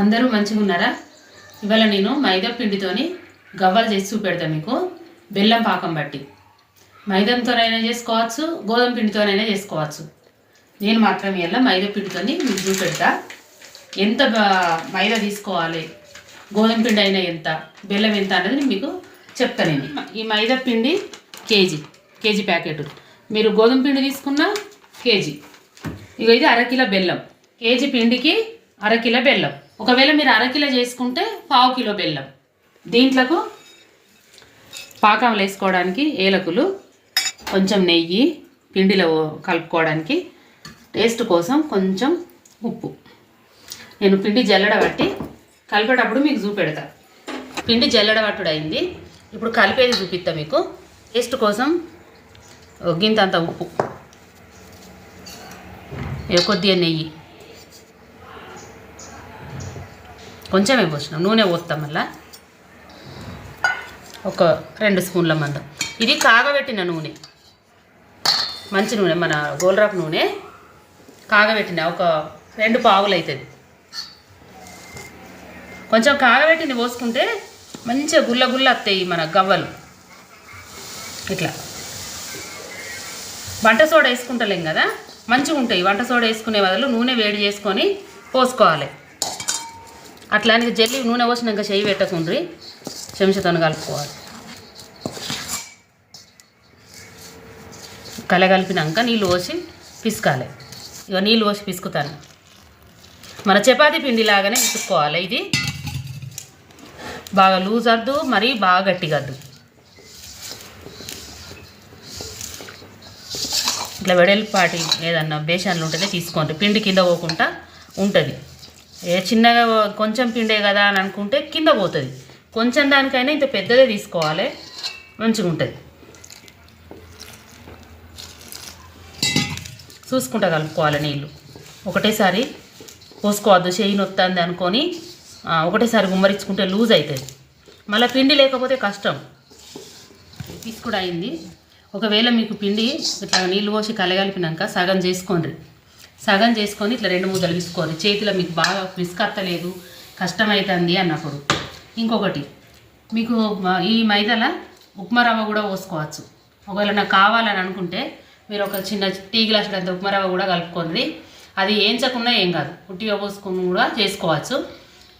అందరూ మంచిగా ఉన్నారా? ఇవాళ నేను మైదా పిండితోని గవ్వలు చేసి చూపెడతా మీకు. బెల్లం పాకం బట్టి. మైదంతోనైనా చేసుకోవచ్చు గోధుమ పిండితోనైనా చేసుకోవచ్చు. నేను మాత్రం ఇలా మైదా పిండితోని మీకు చూపెడతా. ఎంత మైదా తీసుకోవాలి గోధుమ పిండి అయినా ఎంత బెల్లం ఎంత అనేది మీకు చెప్తాను నేను. ఈ మైదా పిండి కేజీ కేజీ ప్యాకెట్. మీరు గోధుమ పిండి తీసుకున్న కేజీ. ఇక ఇది అరకిలో బెల్లం. కేజీ పిండికి అరకిలో బెల్లం. ఒకవేళ మీరు అరకిలో చేసుకుంటే పావు కిలో బెల్లం. దీంట్లకు పాకం వేసుకోవడానికి ఏలకులు కొంచెం నెయ్యి పిండిలో కలుపుకోవడానికి టేస్ట్ కోసం కొంచెం ఉప్పు. నేను పిండి జల్లడబట్టి కలిపేటప్పుడు మీకు చూపెడతా. పిండి జల్లడబట్టుడు అయింది ఇప్పుడు కలిపేది చూపిస్తా మీకు. టేస్ట్ కోసం ఓ గింతంత ఉప్పు. కొద్దిగా నెయ్యి. కొంచెమే పోసినాం నూనె పోస్తాం మళ్ళా. ఒక రెండు స్పూన్ల మందం. ఇది కాగబెట్టిన నూనె. మంచి నూనె మన గోల్రాకు నూనె కాగబెట్టిన ఒక రెండు పావులు అవుతుంది కొంచెం కాగబెట్టింది పోసుకుంటే మంచిగా గుల్ల గుల్ల వస్తాయి మన గవ్వలు. ఇట్లా. వంట సోడా వేసుకుంటలేం కదా? మంచిగా ఉంటాయి వంట సోడా వేసుకునే బదులు నూనె వేడి చేసుకొని పోసుకోవాలి. అట్లానే జల్లి నూనె పోసినాక చెయ్యి పెట్టకుండ్రి చెంచతో కలుపుకోవాలి. కలగలిపినాక నీళ్ళు పోసి పిసుకాలి. ఇక నీళ్ళు పోసి పిసుకుతాను. మన చపాతీ పిండి లాగానే పిసుకోవాలి ఇది బాగా లూజ్ వద్దు మరీ బాగా గట్టిగద్దు ఇట్లా వెడల్పాటి ఏదన్నా బేషన్లు ఉంటేనే తీసుకోండి. పిండి కింద పోకుండా ఉంటుంది. ఏ చిన్నగా కొంచెం పిండే కదా అని అనుకుంటే కింద పోతుంది. కొంచెం దానికైనా ఇంత పెద్దదే తీసుకోవాలి. మంచిగా ఉంటుంది. చూసుకుంటా కలుపుకోవాలి నీళ్ళు ఒకటేసారి పోసుకోవద్దు. చేయి నొత్తంది అనుకొని ఒకటేసారి గుమ్మరించుకుంటే లూజ్ అవుతుంది మళ్ళీ పిండి లేకపోతే కష్టం. తీసుకుడు అయింది. ఒకవేళ మీకు పిండి ఇట్లా నీళ్ళు పోసి కలగలిపినాక సగం చేసుకోండి. సగం చేసుకొని ఇట్లా రెండు మూతలు తీసుకోండి చేతిలో మీకు బాగా విసుకత్తలేదు కష్టమవుతుంది అన్నప్పుడు. ఇంకొకటి మీకు మ- ఈ మైదాల ఉప్మా రవ్వ కూడా పోసుకోవచ్చు. ఒకవేళ నాకు కావాలని అనుకుంటే మీరు ఒక చిన్న టీ గ్లాస్ అంత ఉప్మా రవ్వ కూడా కలుపుకోండి. అది ఏంచకుండా ఏం కాదు. ఉట్టిగా పోసుకుని కూడా చేసుకోవచ్చు.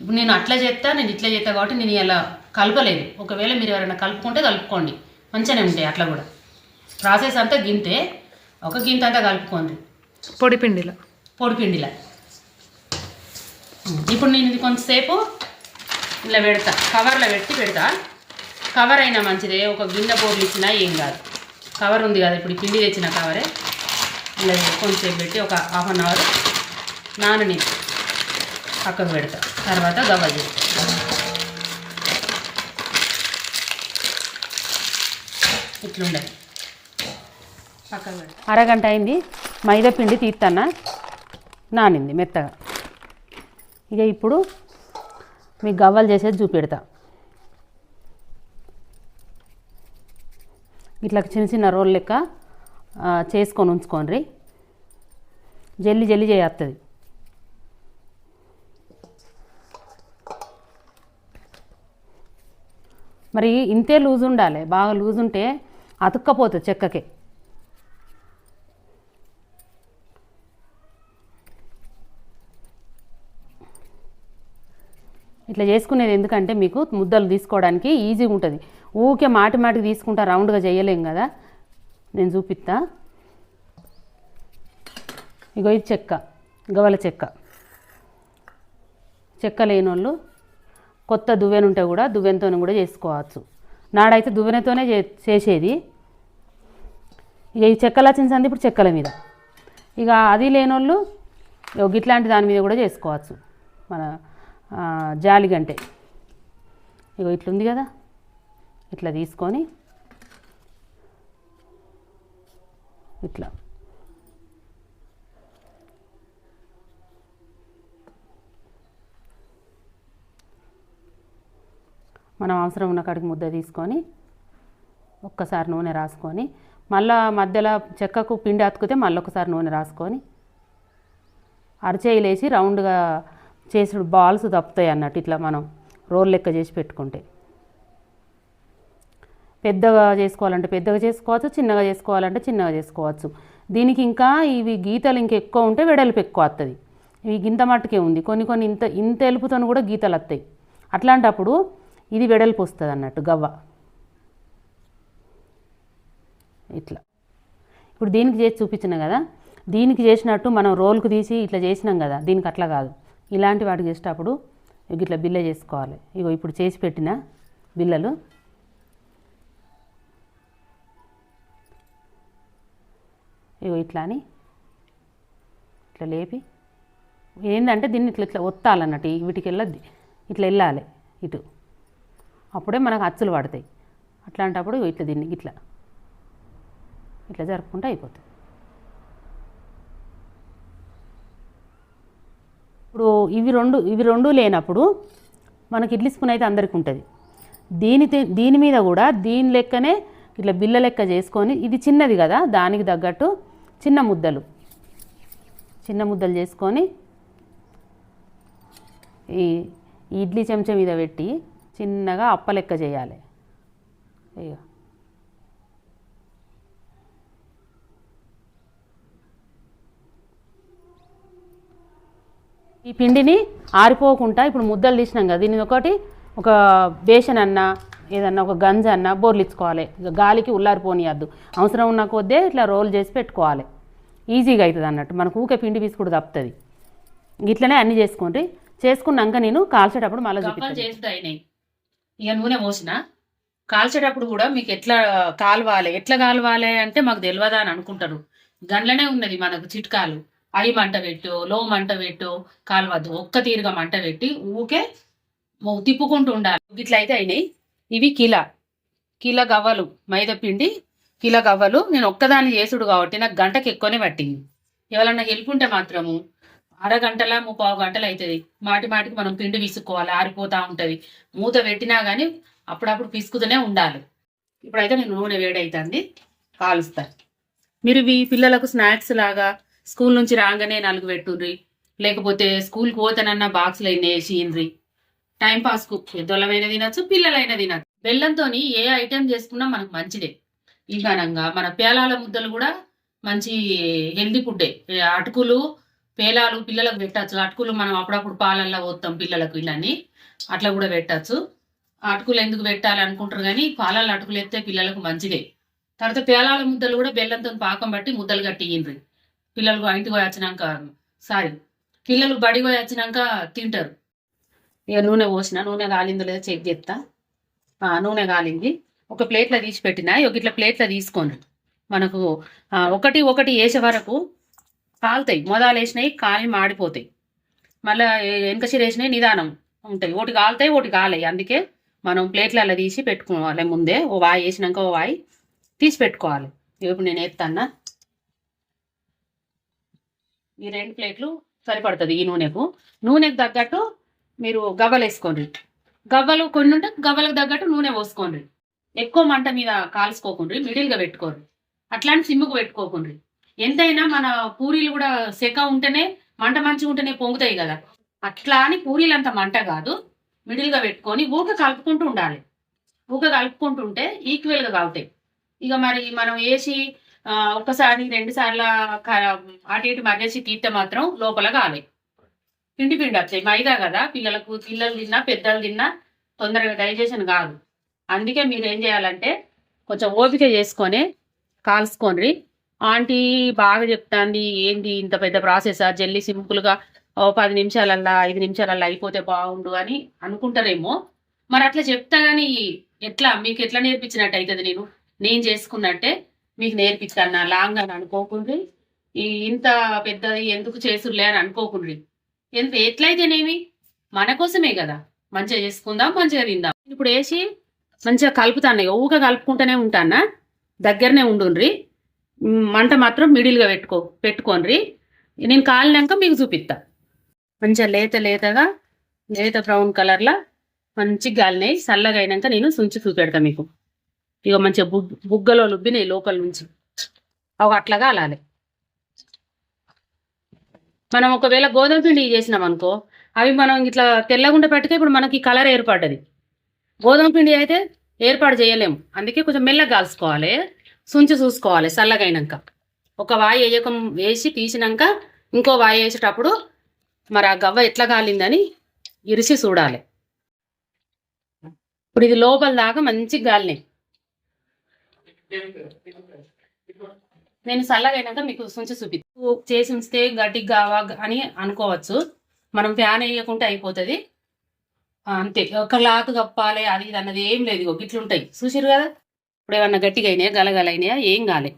ఇప్పుడు నేను అట్లా చేస్తా నేను ఇట్లా చేస్తా కాబట్టి నేను ఇలా కలపలేదు. ఒకవేళ మీరు ఎవరైనా కలుపుకుంటే కలుపుకోండి. మంచిగానే ఉంటాయి అట్లా కూడా. ప్రాసెస్ అంతా గింతే. ఒక గింత అంతా కలుపుకోండి. పొడి పిండిలో పొడి పిండిలా ఉమ్, ఇప్పుడు నేను ఇది కొంతసేపు ఇలా పెడతా. కవర్లో పెట్టి పెడతా. కవర్ అయినా మంచిదే ఒక గిన్నె బోర్లు ఇచ్చినా ఏం కాదు. కవర్ ఉంది కదా ఇప్పుడు పిండి తెచ్చిన కవరే. ఇలా కొంచెంసేపు పెట్టి ఒక హాఫ్ అన్ అవర్ నానని పక్కకు పెడతా. తర్వాత గవ్వ చేస్తా. ఇట్లుండే పక్కకు పెడతా. అరగంట అయింది. మైదా పిండి తీస్తానా నానింది మెత్తగా. ఇక ఇప్పుడు మీకు గవ్వలు చేసేది చూపెడతా. ఇట్లా చిన్న చిన్న రోల్ లెక్క చేసుకొని ఉంచుకోండి జల్లి జల్లి చేస్తుంది మరి ఇంతే లూజ్ ఉండాలి బాగా లూజ్ ఉంటే అతుక్కపోతుంది చెక్కకి. ఇట్లా చేసుకునేది ఎందుకంటే మీకు ముద్దలు తీసుకోవడానికి ఈజీగా ఉంటుంది. ఊకే మాటి మాటికి తీసుకుంటా రౌండ్గా చేయలేం కదా. నేను చూపిస్తా. ఇగో ఇది చెక్క గవల చెక్క. చెక్క లేని వాళ్ళు కొత్త దువ్వెన ఉంటే కూడా దువ్వెనతో కూడా చేసుకోవచ్చు. నాడైతే దువ్వెనతోనే చే చేసేది. ఇక ఈ చెక్కలా వచ్చిన ఇప్పుడు చెక్కల మీద. ఇక అది లేని వాళ్ళు ఇగో ఇట్లాంటి దాని మీద కూడా చేసుకోవచ్చు. మన జాలిగంటే ఇగో ఇట్లుంది కదా? ఇట్లా తీసుకొని ఇట్లా. మనం అవసరం ఉన్న కాడికి ముద్ద తీసుకొని ఒక్కసారి నూనె రాసుకొని మళ్ళా మధ్యలో చెక్కకు పిండి అతుకుతే మళ్ళీ ఒకసారి నూనె రాసుకొని అరచేయి లేచి రౌండ్గా చేసుడు బాల్స్ తప్పుతాయి అన్నట్టు ఇట్లా మనం రోల్ లెక్క చేసి పెట్టుకుంటే. పెద్దగా చేసుకోవాలంటే పెద్దగా చేసుకోవచ్చు చిన్నగా చేసుకోవాలంటే చిన్నగా చేసుకోవచ్చు. దీనికి ఇంకా ఇవి గీతలు ఇంక ఎక్కువ ఉంటే వెడల్పు ఎక్కువ వస్తుంది ఇవి గింత మట్టుకే ఉంది. కొన్ని కొన్ని ఇంత ఇంత ఎలుపుతో కూడా గీతలు వస్తాయి అట్లాంటప్పుడు ఇది వెడల్పు వస్తుంది అన్నట్టు గవ్వ. ఇట్లా. ఇప్పుడు దీనికి చేసి చూపించిన కదా? దీనికి చేసినట్టు మనం రోల్కు తీసి ఇట్లా చేసినాం కదా? దీనికి అట్లా కాదు. ఇలాంటి వాటికి చేసేటప్పుడు ఇట్లా బిల్ల చేసుకోవాలి. ఇగో ఇప్పుడు చేసి పెట్టిన బిల్లలు ఇగో ఇట్లా అని ఇట్లా లేపి ఏంటంటే దీన్ని ఇట్లా ఇట్లా ఒత్తాలన్నట్టు ఈ వీటికి వెళ్ళద్ది ఇట్లా వెళ్ళాలి ఇటు. అప్పుడే మనకు అచ్చులు పడతాయి. అట్లాంటప్పుడు ఇగో ఇట్లా దీన్ని ఇట్లా ఇట్లా జరుపుకుంటే అయిపోతుంది. ఇప్పుడు ఇవి రెండు ఇవి రెండు లేనప్పుడు మనకి ఇడ్లీ స్పూన్ అయితే అందరికి ఉంటుంది. దీని తి- దీని మీద కూడా దీని లెక్కనే ఇట్లా బిల్ల లెక్క చేసుకొని ఇది చిన్నది కదా దానికి తగ్గట్టు చిన్న ముద్దలు. చిన్న ముద్దలు చేసుకొని ఈ ఈ ఇడ్లీ చెంచా మీద పెట్టి చిన్నగా అప్ప లెక్క చేయాలి. ఇక ఈ పిండిని ఆరిపోకుండా ఇప్పుడు ముద్దలు తీసినాం కదా దీన్ని ఒకటి ఒక బేషన్ అన్న ఏదన్నా ఒక గంజ అన్న బోర్లిచ్చుకోవాలి. గాలికి ఉల్లారిపోనియద్దు అవసరం ఉన్న కొద్దే ఇట్లా రోల్ చేసి పెట్టుకోవాలి. ఈజీగా అవుతుంది అన్నట్టు. మనకు ఊకే పిండి పీసుకుడు తప్పుతుంది. ఇట్లనే అన్ని చేసుకోండి. చేసుకున్నాక నేను కాల్చేటప్పుడు మళ్ళీ చూపిస్తాను. ఇక నూనె పోసిన. కాల్చేటప్పుడు కూడా మీకు ఎట్లా కాలవాలి ఎట్లా కాలవాలి అంటే మాకు తెలియదా అని అనుకుంటారు. గండ్లనే ఉన్నది మనకు చిట్కాలు. అయి మంట పెట్టు లో మంట పెట్టు కాలవద్దు ఒక్క తీరుగా మంట పెట్టి ఊకే తిప్పుకుంటూ ఉండాలి. ఇట్లా అయితే అయినాయి. ఇవి కిలా. కిలో గవ్వలు మైదా పిండి కిలో గవ్వలు. నేను ఒక్కదాన్ని చేసుడు కాబట్టి నాకు గంటకి ఎక్కువనే పట్టింది. ఎవరన్నా హెల్ప్ ఉంటే మాత్రము అరగంటల ముప్పావు గంటలు అవుతుంది మాటి మాటికి మనం పిండి విసుక్కోవాలి ఆరిపోతూ ఉంటుంది. మూత పెట్టినా కానీ అప్పుడప్పుడు పిసుకుతూనే ఉండాలి. ఇప్పుడైతే నేను నూనె వేడైతుంది. కాలుస్తా. మీరు ఇవి పిల్లలకు స్నాక్స్ లాగా స్కూల్ నుంచి రాగానే నలుగు పెట్టుండ్రి లేకపోతే స్కూల్కి పోతానన్న బాక్స్లో వేసిన్రి. టైం టైంపాస్కు పెద్దోళ్ళమైన తినచ్చు పిల్లలైన తినచ్చు. బెల్లంతో ఏ ఐటెం చేసుకున్నా మనకు మంచిదే. ఇంకానంగా మన పేలాల ముద్దలు కూడా మంచి హెల్దీ ఫుడ్డే అటుకులు పేలాలు పిల్లలకు పెట్టచ్చు. అటుకులు మనం అప్పుడప్పుడు పాలల్లో పోతాం పిల్లలకు ఇలాని అట్లా కూడా పెట్టచ్చు. అటుకులు ఎందుకు పెట్టాలి అనుకుంటారు కానీ పాలల్లో అటుకులు ఎత్తే పిల్లలకు మంచిదే. తర్వాత పేలాల ముద్దలు కూడా బెల్లంతో పాకం బట్టి ముద్దలు కట్టియ్యండ్రి. పిల్లలు ఇంటికి పోయి వచ్చినాక సారీ పిల్లలు బడి పోయి వచ్చినాక తింటారు. ఇక నూనె పోసిన నూనె కాలిందో లేదో చెక్ చేస్తా నూనె కాలింది. ఒక ప్లేట్లో తీసి పెట్టిన ఒక ఇట్లా ప్లేట్లో తీసుకోండి మనకు ఒకటి ఒకటి వేసే వరకు కాలుతాయి. మొదలు వేసినాయి కాలి మాడిపోతాయి. మళ్ళీ వెనక వేసినాయి నిదానం ఉంటాయి. ఒకటి కాలుతాయి ఒకటి కాలేయి. అందుకే మనం ప్లేట్లలో తీసి పెట్టుకోవాలి ముందే. ఓ వాయి వేసినాక ఓ వాయి తీసి పెట్టుకోవాలి. ఇప్పుడు నేను ఎత్తన్నా. ఈ రెండు ప్లేట్లు సరిపడుతుంది ఈ నూనెకు. నూనెకు తగ్గట్టు మీరు గవ్వలు వేసుకోండి. గవ్వలు కొన్ని ఉంటే గవ్వలకు తగ్గట్టు నూనె పోసుకోండి. ఎక్కువ మంట మీద కాల్చుకోకుండ్రి మిడిల్గా పెట్టుకోండి. అట్లాంటి సిమ్ముకు పెట్టుకోకుండ్రి ఎంతైనా మన పూరీలు కూడా సెక ఉంటేనే మంట మంచిగా ఉంటేనే పొంగుతాయి కదా. అట్లా అని పూరీలు అంత మంట కాదు మిడిల్గా పెట్టుకొని ఊక కలుపుకుంటూ ఉండాలి. ఊక కలుపుకుంటుంటే ఈక్వల్గా కాగుతాయి ఇక మరి మనం వేసి ఒకసారి రెండు సార్ల అటు ఇటు మగేసి తీస్తే మాత్రం లోపల కాలే పిండి పిండి వచ్చాయి. మైదా కదా పిల్లలకు పిల్లలు తిన్నా పెద్దలు తిన్నా తొందరగా డైజెషన్ కాదు. అందుకే మీరు ఏం చేయాలంటే కొంచెం ఓపిక చేసుకొని కాల్చుకోండి. ఆంటీ బాగా చెప్తాంది ఏంది ఇంత పెద్ద ప్రాసెస్? జల్లి సింపుల్గా ఓ పది నిమిషాలల్లా ఐదు నిమిషాలల్లా అయిపోతే బాగుండు అని అనుకుంటారేమో. మరి అట్లా చెప్తా కానీ ఎట్లా? మీకు ఎట్లా నేర్పించినట్టు అవుతుంది నేను? నేను చేసుకున్నట్టే మీకు నేర్పిస్తాను లాంగ్ అని అనుకోకుండ్రి. ఇంత పెద్దది ఎందుకు చేసుర్లే అని అనుకోకుండ్రి. ఎంత ఎట్లయితేనేమి మన కోసమే కదా. మంచిగా చేసుకుందాం మంచిగా తిందాం. ఇప్పుడు వేసి మంచిగా కలుపుతాను. ఊగా కలుపుకుంటూనే ఉంటానా? దగ్గరనే ఉండుండ్రి. మంట మాత్రం మిడిల్గా పెట్టుకో పెట్టుకోండి నేను కాలినాక మీకు చూపిస్తా. మంచిగా లేత లేతగా లేత బ్రౌన్ కలర్లో మంచి గాలినాయి చల్లగా అయినాక నేను సుంచి చూపెడతా మీకు. ఇక మంచిగా బుగ్ బుగ్గలో లుబ్బినాయి లోపల నుంచి. అవి అట్లాగా అలాలి మనం ఒకవేళ గోధుమ పిండి చేసినాం అనుకో అవి మనం ఇట్లా తెల్లగుండ పెట్టుకే ఇప్పుడు మనకి కలర్ ఏర్పడ్డది. గోధుమ పిండి అయితే ఏర్పాటు చేయలేము. అందుకే కొంచెం మెల్లగా కాల్చుకోవాలి. సుంచి చూసుకోవాలి చల్లగైనాక. ఒక వాయి వేయకం వేసి తీసినాక ఇంకో వాయి వేసేటప్పుడు మరి ఆ గవ్వ ఎట్లా కాలిందని ఇరిసి చూడాలి. ఇప్పుడు ఇది లోపల దాకా మంచి గాలినాయి నేను చల్లగైనాక మీకు సుంచి చూపి చేసి ఉంచితే గట్టిగా కావా అని అనుకోవచ్చు. మనం ఫ్యాన్ వేయకుంటే అయిపోతుంది. అంతే. ఒక క్లాత్ కప్పాలి అది ఇది అన్నది ఏం లేదు. ఇగో ఇట్లుంటాయి చూసారు కదా? ఇప్పుడు ఏమన్నా గట్టిగా అయినాయా గలగలైనాయా ఏం కాలే.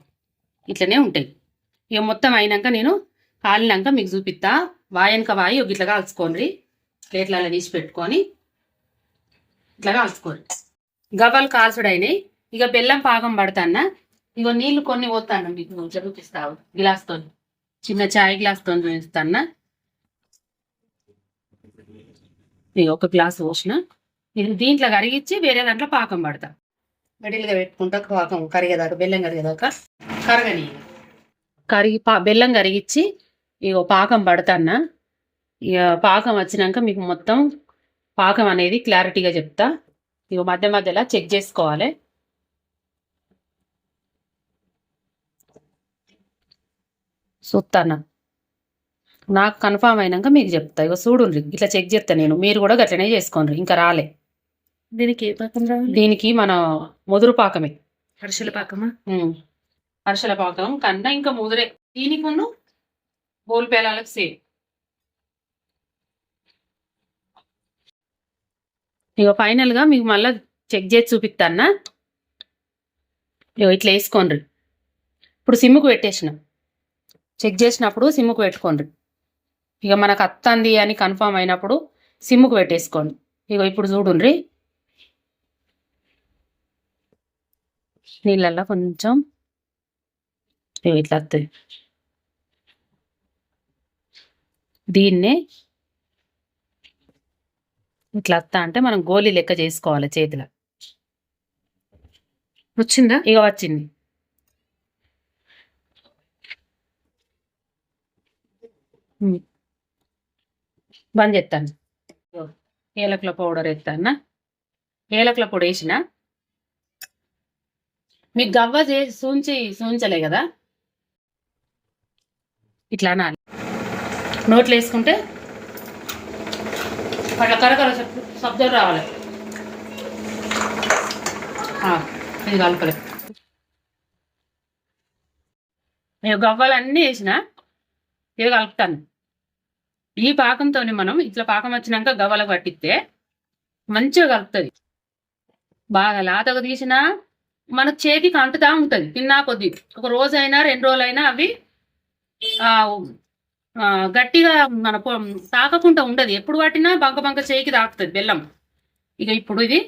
ఇట్లనే ఉంటాయి. ఇక మొత్తం అయినాక నేను కాలినాక మీకు చూపిస్తా. వాయనక వాయి ఒక ఇట్లా కాల్చుకోండి. ప్లేట్లలో తీసి పెట్టుకొని ఇట్లా కాల్చుకోండి. గవ్వలు కాల్చుడైనాయి ఇక బెల్లం పాకం పడతానా ఇగో నీళ్ళు కొన్ని పోతాను మీకు చూపిస్తావు గ్లాస్తో చిన్న చాయ్ గ్లాస్తో చూపిస్తానా ఇక ఒక గ్లాస్ పోసిన. ఇది దీంట్లో కరిగిచ్చి వేరే దాంట్లో పాకం పడతా. మిడిల్గా పెట్టుకుంటా పాకం కరిగేదాకా బెల్లం కరిగేదాకా కరగని. కరిగి పా బెల్లం కరిగిచ్చి ఇక పాకం పడతాన్నా. ఇక పాకం వచ్చినాక మీకు మొత్తం పాకం అనేది క్లారిటీగా చెప్తా. ఇక మధ్య మధ్యలో చెక్ చేసుకోవాలి. చూస్తాను నాకు కన్ఫామ్ అయినాక మీకు చెప్తా. ఇక చూడుండ్రి. ఇట్లా చెక్ చేస్తా నేను. మీరు కూడా గట్లనే చేసుకోండి ఇంకా రాలే. దీనికి దీనికి మన ముదురు పాకమే. అరిసెల పాకమా. అరిసెల పాకం కన్నా ఇంకా ముదురే. దీనికి ఉన్న బోల్ పేలాలకు సేమ్. ఇక ఫైనల్గా మీకు మళ్ళా చెక్ చేసి చూపిస్తానా ఇగో ఇట్లా వేసుకోండి ఇప్పుడు సిమ్ముకు పెట్టేసిన. చెక్ చేసినప్పుడు సిమ్ముకు పెట్టుకోండి. ఇక మనకు అత్తంది అని కన్ఫామ్ అయినప్పుడు సిమ్ముకు పెట్టేసుకోండి. ఇక ఇప్పుడు చూడుండ్రి. నీళ్ళల్లో కొంచెం ఇట్లా వస్తుంది దీన్నే ఇట్లా వస్తా అంటే మనం గోళీ లెక్క చేసుకోవాలి చేతిలో. వచ్చిందా? ఇక వచ్చింది. బంద్ చేస్తాను ఇగో, ఏలకుల పౌడర్ వేస్తానా ఏలకుల పొడి వేసిన. మీకు గవ్వ చేసి సూంచి సూంచలే కదా. ఇట్లా అనాలి. నోట్లు వేసుకుంటే అట్లా కరకర శబ్దం రావాలి. ఇది కలపలే. నేను గవ్వలన్నీ వేసిన. ఇది కలుపుతాను. ఈ పాకంతో మనం ఇట్లా పాకం వచ్చినాక గవ్వలకు పట్టిస్తే మంచిగా కలుపుతుంది. బాగా లాతగా తీసినా మనకు చేతికి అంటుతా ఉంటుంది. తిన్నా కొద్ది ఒక రోజైనా రెండు రోజులైనా అవి ఆ, గట్టిగా మన పొ- తాకకుండా ఉండదు. ఎప్పుడు పట్టినా బంక బంక చేయికి తాకుతుంది బెల్లం. ఇక ఇప్పుడు ఇది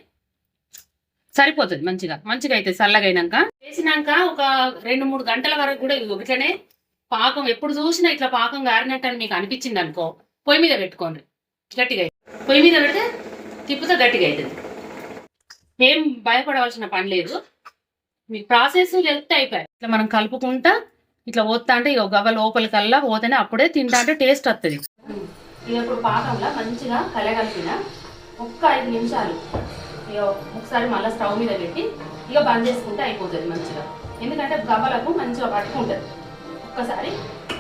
సరిపోతుంది మంచిగా. మంచిగా అయితే చల్లగా వేసినాక ఒక రెండు మూడు గంటల వరకు కూడా ఇది ఇట్లనే పాకం ఎప్పుడు చూసినా ఇట్లా పాకం గారినట్టు అని మీకు అనిపించింది అనుకో పొయ్యి మీద పెట్టుకోండి. గట్టిగా పొయ్యి మీద పెడితే తిప్పుతో గట్టిగా అవుతుంది ఏం భయపడవలసిన పని లేదు. మీ ప్రాసెస్ లెఫ్ట్ అయిపోయాయి. ఇట్లా మనం కలుపుకుంటా ఇట్లా పోతా అంటే ఇక గవ్వ లోపలికల్లా పోతేనే అప్పుడే తింటా అంటే టేస్ట్ వస్తుంది ఇప్పుడు పాకంలో మంచిగా కలగలిపిన ఒక్క ఐదు నిమిషాలు ఇక ఒకసారి మళ్ళీ స్టవ్ మీద పెట్టి ఇక బంద్ చేసుకుంటే అయిపోతుంది మంచిగా. ఎందుకంటే గవ్వలకు మంచిగా పట్టుకుంటుంది. ఒక్కసారి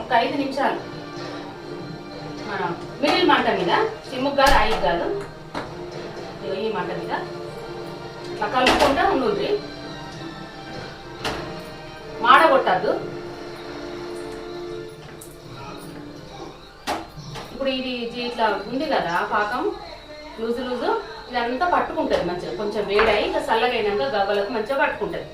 ఒక ఐదు నిమిషాలు. మన మిడిల్ మంట మీద సిమ్ముకు కాదు ఐదు కాదు ఈ మంట మీద. ఇట్లా కలుపుకుంటా ఉండుండ్రి. మాడగొట్టద్దు ఇప్పుడు ఇది ఇట్లా ఉంది కదా పాకం లూజు లూజు ఇదంతా పట్టుకుంటుంది మంచిగా కొంచెం వేడై ఇంకా చల్లగైనాక అయినాక గవ్వలకు మంచిగా పట్టుకుంటుంది.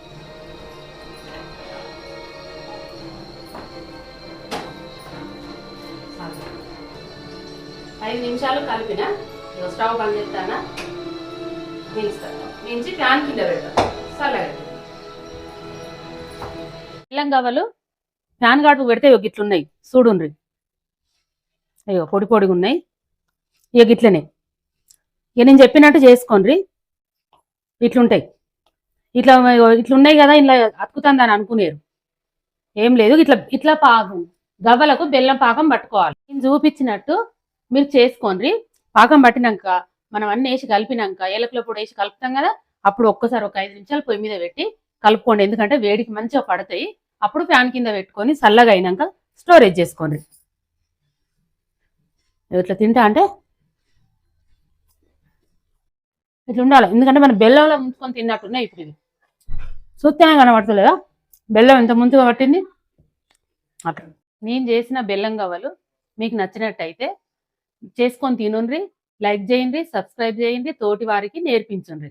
ఐదు నిమిషాలు కలిపిన స్టవ్ బంద్ చేస్తానా? దించుతాను దించి ఫ్యాన్ కింద పెడతాను చల్లగా బెల్లం గవ్వలు ఫ్యాన్ గాడుపు పెడితే ఇక గిట్లున్నాయి. చూడుండ్రి. అయ్యో పొడి పొడిగా ఉన్నాయి. ఇక గిట్లనే. ఇక నేను చెప్పినట్టు చేసుకోండి ఇట్లుంటాయి. ఇట్లా ఇట్లున్నాయి కదా ఇట్లా అతుకుతుందని అనుకునేరు. ఏం లేదు ఇట్లా ఇట్లా పాకం. గవ్వలకు బెల్లం పాకం పట్టుకోవాలి. నేను చూపించినట్టు మీరు చేసుకోండి. పాకం పట్టినాక మనం అన్ని వేసి కలిపినాక ఏలకల పొడి వేసి కలుపుతాం కదా అప్పుడు ఒక్కసారి ఒక ఐదు నిమిషాలు పొయ్యి మీద పెట్టి కలుపుకోండి. ఎందుకంటే వేడికి మంచిగా పడతాయి. అప్పుడు ఫ్యాన్ కింద పెట్టుకొని చల్లగా అయినాక స్టోరేజ్ చేసుకోండి. ఇట్లా తింటా అంటే ఇట్లా ఉండాలి. ఎందుకంటే మనం బెల్లంలో ముంచుకొని తిన్నట్టున్నాయి ఇప్పుడు ఇది చూస్తేనే కనబడతలేదా? బెల్లం ఎంత ముందుగా పట్టింది? అట్లా. నేను చేసిన బెల్లం గవ్వలు మీకు నచ్చినట్టయితే చేసుకొని తినుండ్రి లైక్ చేయండి సబ్స్క్రైబ్ చేయండి తోటి వారికి నేర్పించండి.